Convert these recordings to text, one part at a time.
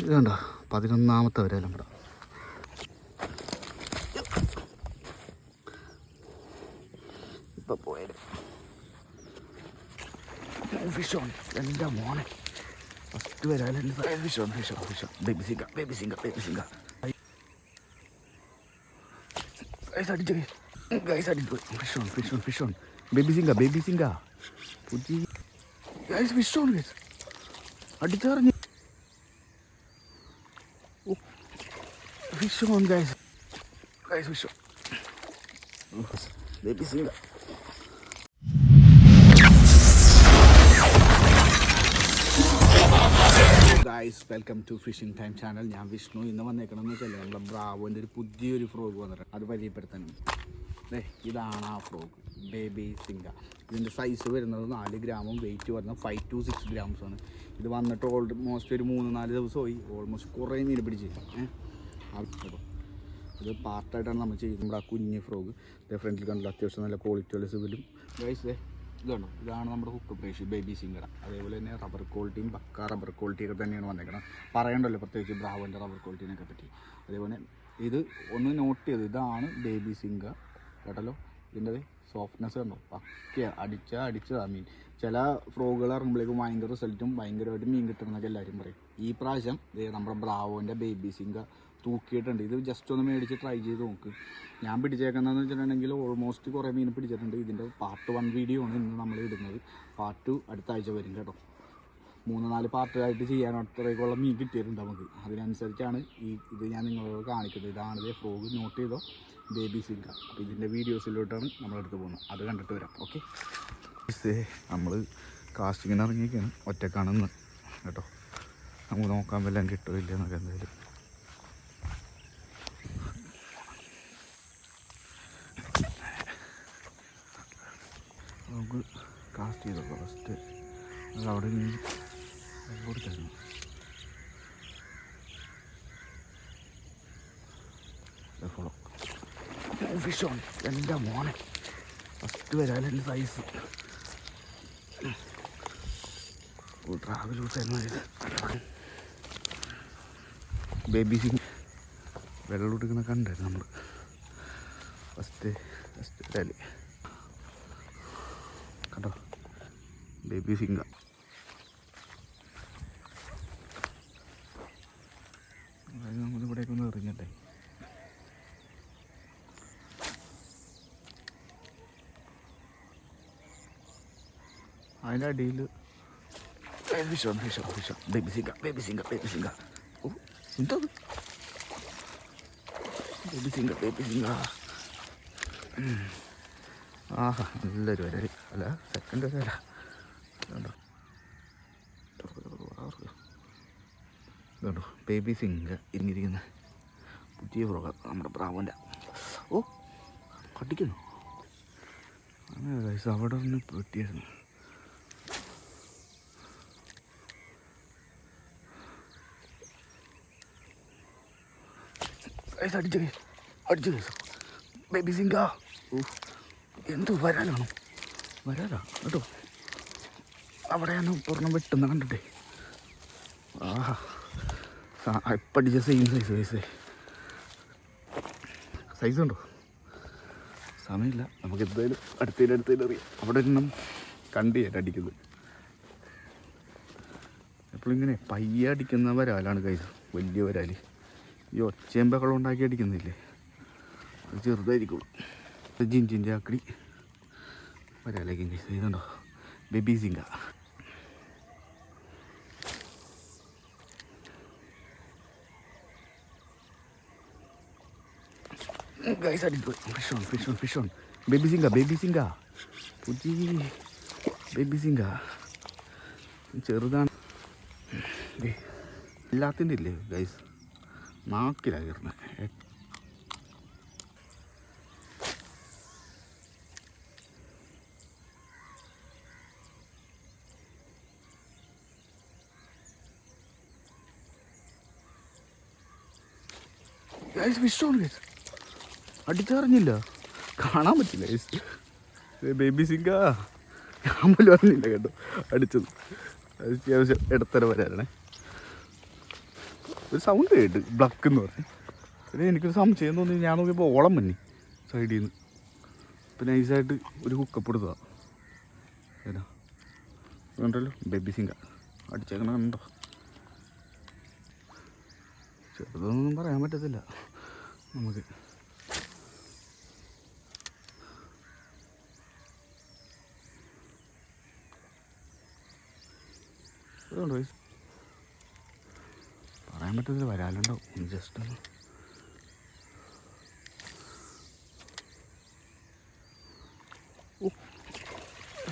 ഇത് കണ്ടോ പതിനൊന്നാമത്തെ വരെ നമ്മുടെ ഇപ്പൊ പോയത്. ഫിഷ് എന്റെ മോനെ. ഫസ്റ്റ് വരാൻ fish on fish fish baby Singh baby സിംഗ ബേബി സിംഗ ഫിഷോൺ ഫിഷോൺ അടിച്ചു fish on fish on baby Singh baby സിംഗ പുതിയ guys fish on guys അടിച്ചറിഞ്ഞു. Fish on guys. Guys, fish on. Baby guys welcome to fishing time channel ഞാൻ വിഷ്ണു. ഇന്ന് വന്നേക്കണം എന്ന് വെച്ചാൽ നമ്മുടെ ബ്രാവോന്റെ ഒരു പുതിയൊരു ഫ്രോഗ് വന്നിട്ടുണ്ട്. അത് പരിചയപ്പെടുത്താൻ അല്ലേ ഇതാണ് ആ ഫ്രോഗ്. ബേബി സിംഗ ഇതിന്റെ സൈസ് വരുന്നത് നാല് ഗ്രാമും വെയിറ്റ് വരുന്നത് ഫൈവ് ടു സിക്സ് ആണ് ഇത് വന്നിട്ട് ഓൾമോസ്റ്റ് ഒരു മൂന്ന് നാല് ദിവസമായി. ഓൾമോസ്റ്റ് കുറേ മീൻ പിടിച്ച്. ഏഹ് ഇത് പാർട്ടായിട്ടാണ് നമ്മൾ ചെയ്യുന്നത്. നമ്മുടെ ആ കുഞ്ഞ് ഫ്രോഗ്. ഫ്രണ്ടിൽ കണ്ടില്ല അത്യാവശ്യം നല്ല ക്വാളിറ്റിയുള്ള സിവിലും. ഗൈസ് ഇതാണ് ഇതാണ് നമ്മുടെ ഹുക്ക് പ്രേഷ് ബേബി സിംഗട അതേപോലെ തന്നെ റബ്ബർ ക്വാളിറ്റിയും പക്ക റബ്ബർ ക്വാളിറ്റിയൊക്കെ തന്നെയാണ് വന്നേക്കണം പറയണ്ടല്ലോ പ്രത്യേകിച്ച് ബ്രാവോന്റെ റബ്ബർ ക്വാളിറ്റിനൊക്കെ പറ്റി. അതേപോലെ ഇത് ഒന്ന് നോട്ട് ചെയ്ത് ഇതാണ് ബേബി സിംഗ കേട്ടല്ലോ? ഇതിന്റെ സോഫ്റ്റ്നെസ് കണ്ടോ? പക്ക അടിച്ച അടിച്ചതാണ് മീൻ ചില ഫ്രോഗുകൾ ഇറങ്ങുമ്പോഴേക്കും ഭയങ്കര റിസൾട്ടും ഭയങ്കരമായിട്ട് മീൻ കിട്ടണമെന്നൊക്കെ എല്ലാവരും പറയും. ഈ പ്രാവശ്യം നമ്മുടെ ബ്രാവോന്റെ ബേബി സിംഗ തൂക്കിയിട്ടുണ്ട്. ഇത് ജസ്റ്റ് ഒന്ന് മേടിച്ച് ട്രൈ ചെയ്ത് നോക്ക്. ഞാൻ പിടിച്ചേക്കുന്നതെന്ന് വെച്ചിട്ടുണ്ടെങ്കിൽ ഓൾമോസ്റ്റ് കുറേ മീൻ പിടിച്ചിട്ടുണ്ട്. ഇതിന്റെ പാർട്ട് വൺ വീഡിയോ ആണ് ഇന്ന് നമ്മൾ ഇടുന്നത്. പാർട്ട് ടു അടുത്ത ആഴ്ച വരും കേട്ടോ. മൂന്ന് നാല് പാർട്ടായിട്ട് ചെയ്യാൻ അത്രയ്ക്കുള്ള മീൻ കിട്ടിയിട്ടുണ്ട് നമുക്ക്. അതിനനുസരിച്ചാണ് ഈ ഇത് ഞാൻ നിങ്ങളോട് കാണിക്കുന്നത്. ഇതാണിത് ഇതേ ഫ്രോഗ് നോട്ട് ചെയ്തോ? ബേബി സിൽക്ക അപ്പോൾ ഇതിന്റെ വീഡിയോസിലോട്ടാണ് നമ്മളെടുത്ത് പോകുന്നത്. അത് കണ്ടിട്ട് വരാം. ഓക്കെ നമ്മൾ കാസ്റ്റിങ്ങിന് ഇറങ്ങിയൊക്കെയാണ് ഒറ്റക്കാണെന്ന് കേട്ടോ. നമുക്ക് നോക്കാൻ വല്ലതും കിട്ടുമോ എന്നൊക്കെ എന്തായാലും. നമുക്ക് കാസ്റ്റ് ചെയ്തോ ഫസ്റ്റ് അത് അവിടെ നിന്ന് കൊടുത്തായിരുന്നു ഫോളോ ഫിഷ് ഓൺ എന്റെ മോനെ. ഫസ്റ്റ് വരാൻ സൈസ് ട്രാവൽ ബേബി സിംഗ് വെള്ളം കൊടുക്കുന്ന കണ്ടായിരുന്നു നമ്മൾ ഫസ്റ്റ് ഫസ്റ്റ് വരാൽ കണ്ടോ ബേബി സിംഗ. നമ്മളിവിടേക്ക് ഒന്ന് എറിഞ്ഞട്ടെ അതിന്റെ അടിയിൽ fish on fish on fish on baby Singh. Baby സിംഗ ബേബി സിംഗ ഓ എന്തോ ബേബി സിംഗ ബേബി സിംഗ. ആഹാ നല്ലൊരു വരൽ അല്ല സെക്കൻഡ് വരല കണ്ടോ? കണ്ടോ? ബേബി സിംഗ ഇരിഞ്ഞിരിക്കുന്ന പുതിയ ഫ്രോഗ നമ്മുടെ ബ്രാവന്റെ ഓ കടിക്കുന്നു. അങ്ങനെ ഗൈസ് അവിടെ ഒന്ന് പെട്ടിയായിരുന്നു ഗൈസ് അടിച്ചു ഗൈസ് അടിച്ചു. ഗൈസ് ബേബി സിംഗ എന്ത് വരാനാണോ? വരാനാ? കേട്ടോ? അവിടെയാണ് പൂർണം വെട്ടുന്ന കണ്ടിട്ടേ. ആഹാ ഇപ്പടിച്ച സെയിം സൈസ് സൈസ് സൈസ് ഉണ്ടോ? സമയമില്ല. നമുക്ക് എന്തായാലും അടുത്തതിൽ അടുത്തതിൽ അറിയാം. അവിടെ ഒരെണ്ണം കണ്ടിയായിട്ട് അടിക്കുന്നത്. ഇങ്ങനെ പയ്യെ അടിക്കുന്ന വരാലാണ് കൈസ് വലിയ വരാൽ ഈ ഒച്ചയും ബഹളം ഉണ്ടാക്കി അടിക്കുന്നില്ലേ അത് ചെറുതായിരിക്കുള്ളൂ ജിഞ്ചിൻ ചാക്കടി വരാലേക്ക് ഇതുണ്ടോ ബേബി സിംഗ. ഗൈസ് അടിച്ചു fish on fish on fish on baby Singh baby സിംഗ പുതിയ ബേബി സിംഗ ചെറുതാണ്. എല്ലാത്തിന്റെ ഇല്ലേ ഗൈസ് നാക്കിലാണ് കയറുന്നത് ഫിഷ് ഓൺ ഗൈസ് അടിച്ചറിഞ്ഞില്ല കാണാൻ പറ്റില്ല ബേബി സിംഗ ഞാൻ പോലും അറിഞ്ഞില്ല കേട്ടോ. അടിച്ചത്. അത് അത്യാവശ്യം ഇടത്തര വരാനാണേ ഒരു സൗണ്ട് കേട്ട് ബ്ലക്ക് എന്ന് പറഞ്ഞു. പിന്നെ എനിക്കൊരു സംശയം തോന്നി ഞാൻ നോക്കിയപ്പോൾ ഓളം മന്നി സൈഡിൽ നിന്ന് പിന്നെ നൈസായിട്ട് ഒരു ഹുക്കപ്പ് എടുത്തതാ. ഏതാ? കണ്ടല്ലോ ബേബി സിംഗ അടിച്ചേക്കണ കണ്ടോ? ചെറുതൊന്നും പറയാൻ പറ്റത്തില്ല. നമുക്ക് അതുകൊണ്ട്. പറയാൻ പറ്റത്തില്ല വരാലുണ്ടോ? ജസ്റ്റ് ഒന്ന്.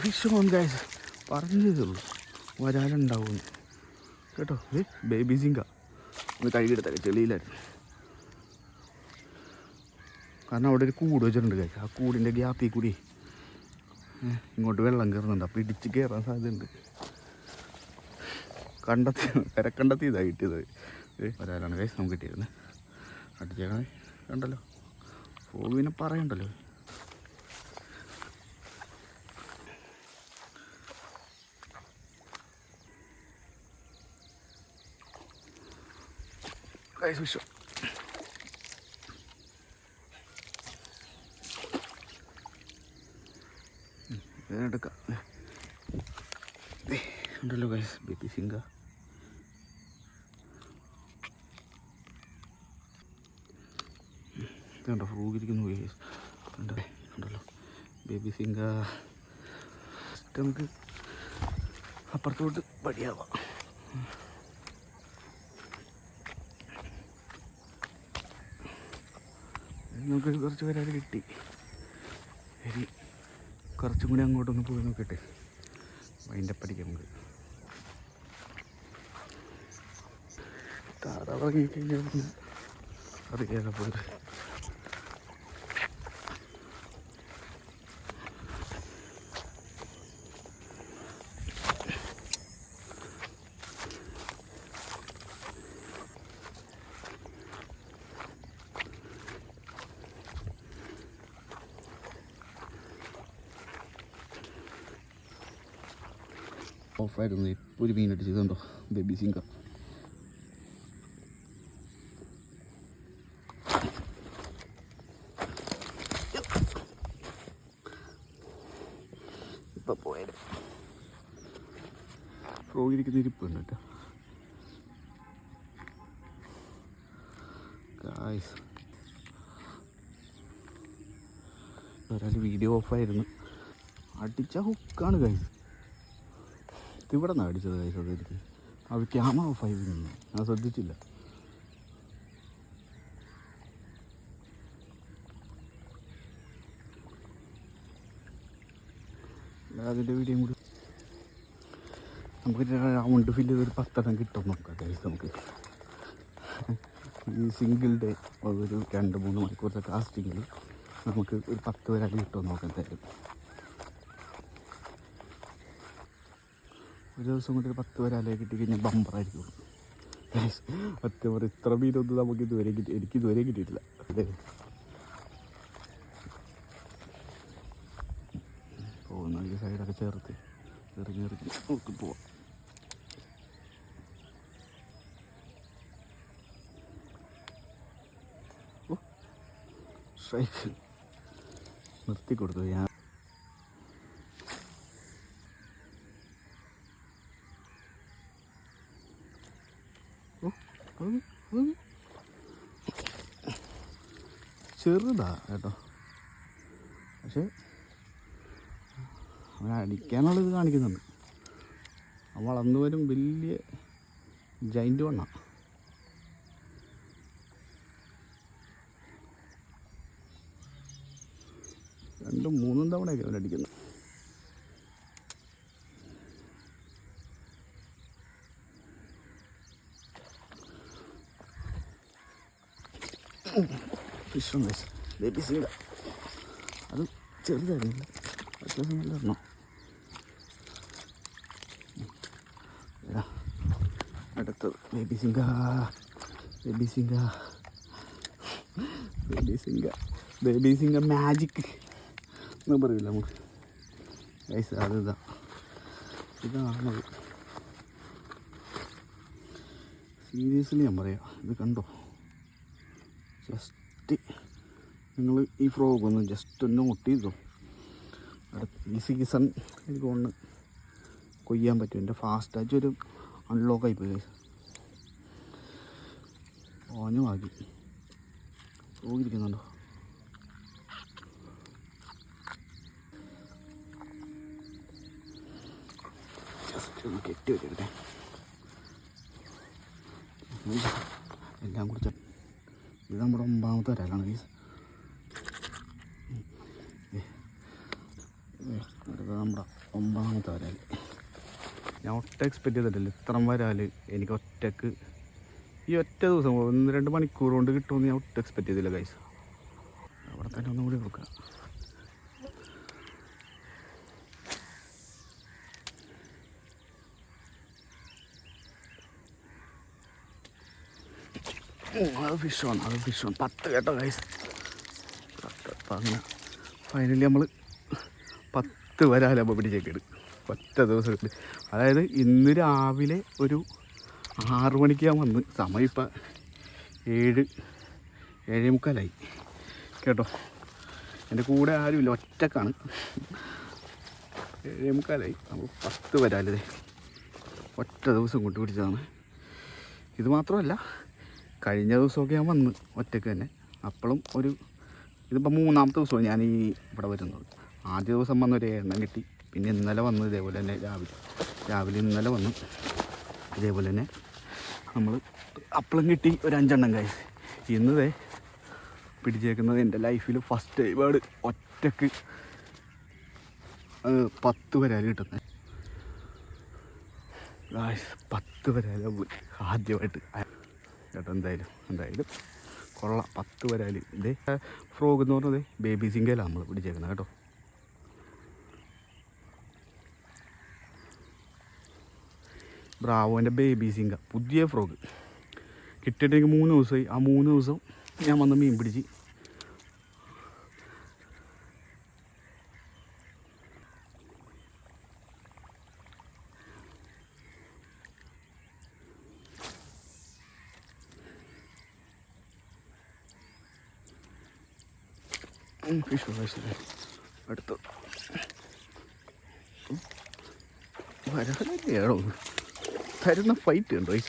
ഫിഷ് ഓൺ ഗൈസ് പറഞ്ഞതേ ഉള്ളൂ വരാലുണ്ടാവും കേട്ടോ ഏ ബേബി സിങ്ക ഒന്ന് കഴുകിയെടുത്തല്ലേ ചെളിയിലായിരുന്നു. കാരണം അവിടെ ഒരു കൂട് വെച്ചിട്ടുണ്ട് ഗൈസ് ആ കൂടിന്റെ ഗ്യാപ്പിൽ കൂടി ഇങ്ങോട്ട് വെള്ളം കയറുന്നുണ്ട്. അപ്പോൾ ഇടിച്ച് കയറാൻ സാധ്യതയുണ്ട്. കണ്ടെത്തി കരക്കണ്ടെത്തി ഇതാ കിട്ടിയത് ഒരാളാണ് കൈസ് നമുക്ക് കിട്ടിയിരുന്നത് അടിച്ചേക്കണേ കണ്ടല്ലോ. ഫോവിനെ പറയണ്ടല്ലോ. കൈസ് വിഷു. എടുക്കാം ഉണ്ടല്ലോ ഗൈസ് ബേബി സിംഗ ഇതുണ്ടോ ഫ്രൂഗിരിക്കുന്നു ഗൈസ് ഉണ്ട് ഉണ്ടല്ലോ ബേബി സിംഗ. നമുക്ക് അപ്പുറത്തോട്ട് പടിയാവാം നമുക്ക് കുറച്ച് പേരാൾ കിട്ടി. ശരി. കുറച്ചും കൂടി അങ്ങോട്ടൊന്ന് പോയി നോക്കട്ടെ. അതിന്റെ പഠിക്കാം നമുക്ക്. താറാവിറങ്ങി കഴിഞ്ഞാൽ അത് പോയത്. ഓഫായിരുന്നു ഇപ്പോൾ ഒരു മീൻ അടിച്ചതുണ്ടോ ബേബി സിംഗ ഇപ്പൊ പോയത് ഫ്രോഗിരിക്കുന്ന ഇരിപ്പുണ്ട് കേട്ടോ ഗായ്സ് ഒരാൾ വീഡിയോ ഓഫായിരുന്നു അടിച്ച ഹുക്കാണ് ഗൈസ് ഇവിടെ നിന്നാണ് അടിച്ചത് കൈസ് എനിക്ക് അത് ക്യാമറ ഓഫായി നിന്നു ഞാൻ ശ്രദ്ധിച്ചില്ല. അതിന്റെ വീഡിയോ കൂടി നമുക്ക് റൗണ്ട് ഫില്ല് ഒരു പത്തെണ്ണം കിട്ടും നമുക്ക് കൈസ് നമുക്ക്. ഈ സിംഗിൾ ഡേ ഒരു രണ്ട് മൂന്ന് മണിക്കൂറത്തെ കാസ്റ്റിങ്ങിൽ നമുക്ക് ഒരു പത്ത് പേരായിട്ട് കിട്ടുമെന്ന് നോക്കാൻ എന്തായാലും. ഒരു ദിവസം കൊണ്ട് ഒരു പത്ത് പേരാലേ കിട്ടി കഴിഞ്ഞാൽ ബമ്പറായിരിക്കും പത്ത് പേർ ഇത്ര മീനൊന്നും നമുക്ക് ഇതുവരെ കിട്ടി എനിക്ക് ഇതുവരെ കിട്ടിയിട്ടില്ല. അതെ. പോകുന്ന ഈ സൈഡൊക്കെ ചേർത്ത് എറിഞ്ഞ് എറിഞ്ഞ് നോക്കി പോവാം. നിർത്തി കൊടുത്തു ഞാൻ ഓ, അത് അത് ചെറുതാ കേട്ടോ. പക്ഷെ അവൻ അടിക്കാനുള്ളത് കാണിക്കുന്നുണ്ട്. അവൻ വളർന്നു വരും വലിയ ജൈന്റ് വണ്ണ. രണ്ടും മൂന്നും തവണയൊക്കെ അവൻ ഉണ്ട് ബേബി സിംഗ അത് ചെറുതായിരുന്നു. അത്യാവശ്യം നല്ല എണ്ണം അടുത്തത്. ബേബി സിംഗ ബേബി സിംഗ ബേബി സിംഗ ബേബി സിംഗ മാജിക് എന്ന് പറയില്ല നമുക്ക്. ഗൈസ് അത് ഇതാ. ഇതാണത്. സീരിയസ്ലി ഞാൻ പറയാം. ഇത് കണ്ടോ? ജസ്റ്റ് നിങ്ങൾ ഈ ഫ്രോഗ് ഒന്ന് ജസ്റ്റ് ഒന്ന് ചെയ്തോ അടുത്ത ഈ സീസൺ എനിക്ക് ഒന്ന് കൊയ്യാൻ പറ്റും. എന്റെ ഫാസ്റ്റായിട്ട് ഒരു അൺലോക്ക് ആയിപ്പോയി ഓഞ്ഞു വാങ്ങി ഫ്രോഗ് ജസ്റ്റ് ഒന്ന് കെട്ടി വെക്കട്ടെ എല്ലാം കുടിച്ച ഇത് നമ്മുടെ ഒമ്പാമത്തെ വരാലാണ് ഗൈസ് അടുത്ത നമ്മുടെ ഒമ്പാമത്തെ വരാൽ ഞാൻ ഒറ്റ എക്സ്പെക്ട് ചെയ്തിട്ടില്ല. ഇത്രയും വരാൽ എനിക്ക് ഒറ്റയ്ക്ക് ഈ ഒറ്റ ദിവസം ഒന്ന് രണ്ട് മണിക്കൂർ കൊണ്ട് കിട്ടുമെന്ന് ഞാൻ ഒട്ടും എക്സ്പെക്ട് ചെയ്തില്ല ഗൈസ് അവിടെ തന്നെ ഒന്നും കൂടി നോക്കാം അത് ഫിഷ് ഓൺ അത് ഫിഷ് ഓൺ പത്ത് കേട്ടോ കൈസ് പത്ത് അങ്ങനെ. ഫൈനലി നമ്മൾ പത്ത് വരാലപ്പോൾ പിടിച്ചേക്കിട് ഒറ്റ ദിവസം കിട്ടി അതായത് ഇന്ന് രാവിലെ ഒരു ആറ് മണിക്ക് ഞാൻ വന്ന്. സമയം ഇപ്പം ഏഴ് ഏഴേ മുക്കാലായി. കേട്ടോ? എന്റെ കൂടെ ആരുമില്ല ഒറ്റക്കാണ്. ഏഴേ മുക്കാലായി. നമ്മൾ പത്ത് വരാലേ ഒറ്റ ദിവസം കൊണ്ട് പിടിച്ചതാണ്. ഇത് മാത്രമല്ല കഴിഞ്ഞ ദിവസമൊക്കെ ഞാൻ വന്ന് ഒറ്റയ്ക്ക് തന്നെ. അപ്പോഴും ഒരു ഇതിപ്പോൾ മൂന്നാമത്തെ ദിവസമാണ് ഞാൻ ഈ ഇവിടെ വരുന്നത്. ആദ്യ ദിവസം വന്ന് ഒരു എണ്ണം കിട്ടി. പിന്നെ ഇന്നലെ വന്ന് ഇതേപോലെ തന്നെ രാവിലെ രാവിലെ ഇന്നലെ വന്നു ഇതേപോലെ തന്നെ നമ്മൾ അപ്പളം കിട്ടി ഒരു അഞ്ചെണ്ണം കായ് ഇന്നതേ പിടിച്ചേക്കുന്നത് എന്റെ ലൈഫിൽ ഫസ്റ്റ് ടൈമാണ് ഒറ്റയ്ക്ക് ഏഹ്, പത്ത് വരാൽ കിട്ടുന്നത് പത്ത് വരാൽ ആദ്യമായിട്ട്. കേട്ടോ. എന്തായാലും എന്തായാലും. കൊള്ളാം പത്ത് വരാൽ ഇതേ ഫ്രോഗ് എന്ന് പറഞ്ഞത് ബേബി സിംഗലാണ് നമ്മൾ പിടിച്ചേക്കുന്നത് കേട്ടോ. ബ്രാവോന്റെ ബേബി സിംഗ പുതിയ ഫ്രോഗ്. കിട്ടിയിട്ട് എനിക്ക് മൂന്ന് ദിവസമായി. ആ മൂന്ന് ദിവസം ഞാൻ വന്ന് മീൻ പിടിച്ച് ഫിഷ് ഫിഷ് അടുത്ത്. വരാനോ തരുന്ന ഫൈറ്റ് ഉണ്ടോ ഈ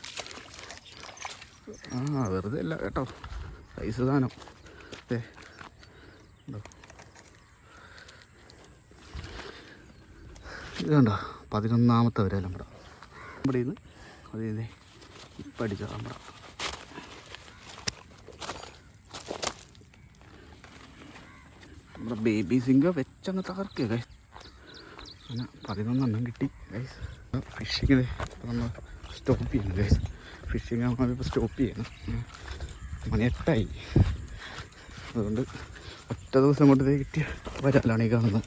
ആ വെറുതെ അല്ല കേട്ടോ. പൈസ സാധനം. അതെ ഇത്. കണ്ടോ? പതിനൊന്നാമത്തെ വരെ നമ്മുടെ നമ്മുടെ ഇത് അതേ ഇതേ ഇപ്പം അടിച്ച നമ്മുടെ നമ്മുടെ ബേബി സിംഗ വെച്ചങ്ങ് തകർക്കുക ഗൈസ് അങ്ങനെ പതിനൊന്നെണ്ണം കിട്ടി ഗൈസ് ഫിഷിങ് നമ്മൾ സ്റ്റോപ്പ് ചെയ്യുന്നു ഗൈസ് ഫിഷിങ് നമ്മളിപ്പോൾ സ്റ്റോപ്പ് ചെയ്യണം. മണി എട്ടായി. അതുകൊണ്ട് ഒറ്റ ദിവസം കൊണ്ട് ദേ കിട്ടിയ വരാലാണ് ഈ കാണുന്നത്.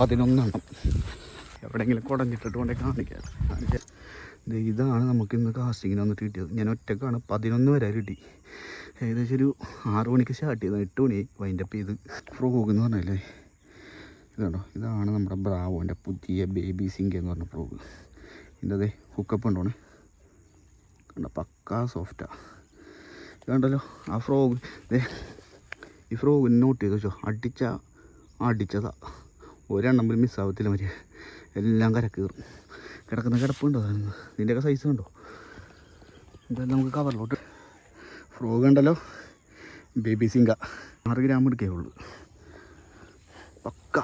പതിനൊന്നെണ്ണം. എവിടെയെങ്കിലും കുടഞ്ഞിട്ടിട്ട് കൊണ്ടേ കാണിക്കാം. കാണിക്കാം. ഇതാണ് നമുക്ക് ഇന്ന് കാസ്റ്റിങ്ങിന് വന്നിട്ട് കിട്ടിയത്. ഞാൻ ഒറ്റക്കാണ് പതിനൊന്ന് വരെ കിട്ടി. ഏകദേശം ഒരു ആറ് മണിക്ക് സ്റ്റാർട്ട് ചെയ്തു. എട്ട് മണി വൈൻഡപ്പ് ചെയ്ത് ഫ്രോഗ് എന്ന് പറഞ്ഞല്ലേ? ഇതാണോ? ഇതാണ് നമ്മുടെ ബ്രാവോന്റെ പുതിയ ബേബി സിങ്ക് എന്ന് പറഞ്ഞ ഫ്രോഗ് ഇതിന്റെ അതെ ഹുക്കപ്പ് ഉണ്ടോണേ കണ്ട? പക്കാ സോഫ്റ്റാ കണ്ടല്ലോ ആ ഫ്രോഗ് ഈ ഫ്രോഗ് നോട്ട് ചെയ്ത് വെച്ചോ. അടിച്ച അടിച്ചതാ. ഒരെണ്ണം പോലും മിസ്സാവത്തില്ല മര്യാദ എല്ലാം കര കയറും കിടക്കുന്ന കിടപ്പുണ്ടോ? അതിന് ഇതിന്റെയൊക്കെ സൈസ് കണ്ടോ എന്തായാലും നമുക്ക് കവറിലോട്ട് ഫ്രോഗ് ഉണ്ടല്ലോ ബേബി സിങ്ക ആറ് ഗ്രാം എടുക്കേ ഉള്ളൂ. പക്ക.